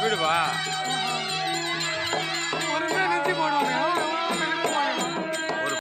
வீடுவா